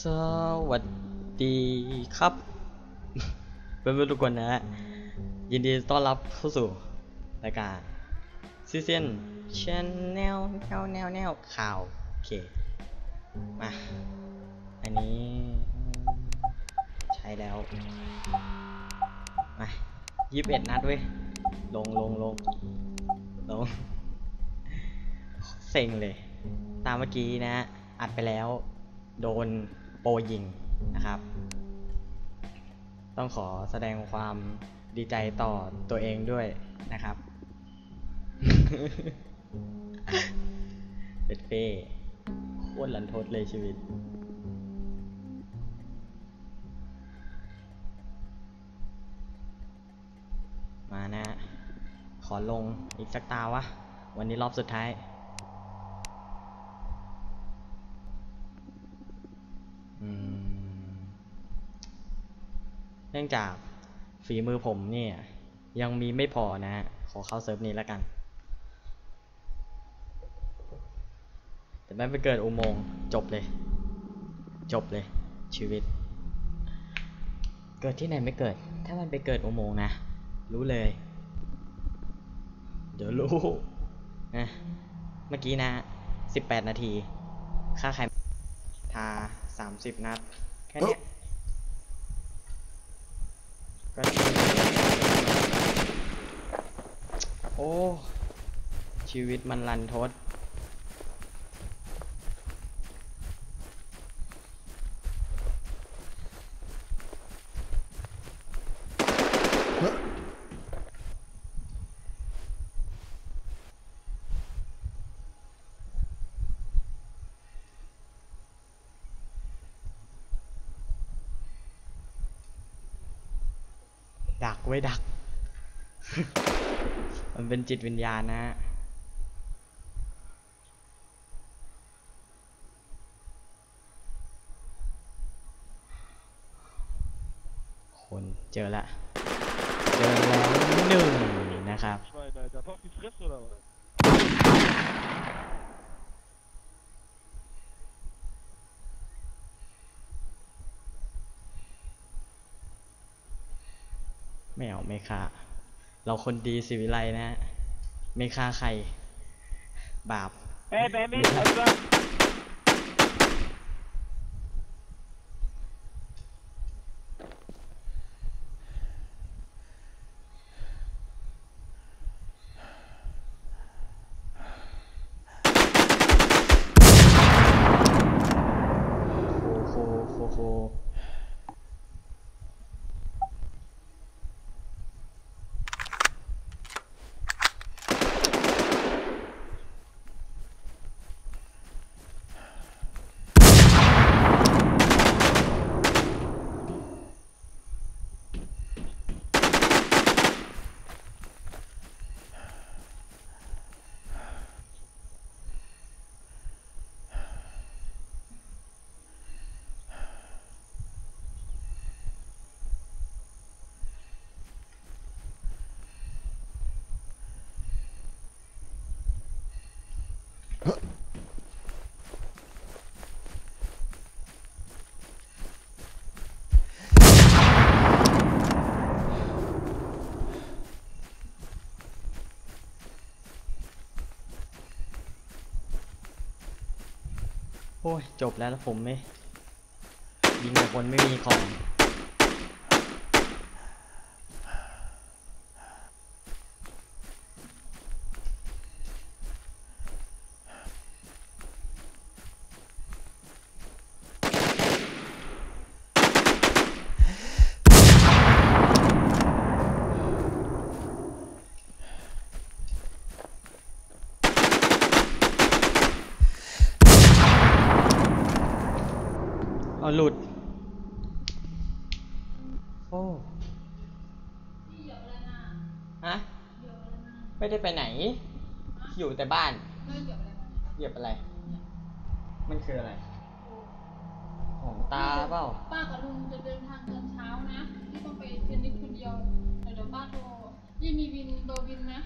สวัสดีครับเพื่อนๆทุกคนนะฮะยินดีต้อนรับเข้าสู่รายการซีเซียนชแนลแนวแนวแนวข่าวโอเคมาอันนี้ ใช้แล้วมายี่สิบเอ็ดนัดเว้ยลงลงลงลงเซ็งเลย ตามเมื่อกี้นะอัดไปแล้ว โดน โปรยิงนะครับ ต้องขอแสดงความดีใจต่อตัวเองด้วยนะครับเป็ดเป้โคตรลันทดเลยชีวิตมานะ ขอลงอีกสักตาวะ วันนี้รอบสุดท้าย อืม เนื่องจากฝีมือผมเนี่ย ยังมีไม่พอนะฮะ ขอเข้าเซิร์ฟนี้แล้วกัน แต่ไม่ไปเกิดอุโมงค์จบเลย จบเลย ชีวิต เกิดที่ไหนไม่เกิด ถ้ามันไปเกิดอุโมงค์นะ รู้เลย เดี๋ยวรู้นะเมื่อกี้นะ 18 นาที ค่าใครทา 30นัด แค่เนี้ยก็โอ้ ชีวิตมันรันทด ดักไว้ดัก มันเป็นจิตวิญญาณนะฮะคนเจอละ เจอแล้วหนึ่งนะครับ ไม่เอาไม่ฆ่า เราคนดีสิวิไลนะฮะไม่ฆ่าใคร บาป Ey, Baby, Alter. โคโคโคโค โอ้ยจบแล้วผมไม่ยิงกับคนไม่มีของ เอาหลุด โอ้ฮะไม่ได้ไปไหน อยู่แต่บ้าน เหยียบอะไร มันคืออะไร ของตาเปล่า ป้ากับลุงจะเดินทางตอนเช้านะ ที่ต้องไปเทนนิสคนเดียว เดี๋ยวป้าโทรยี่มีวินเบอร์วินนะ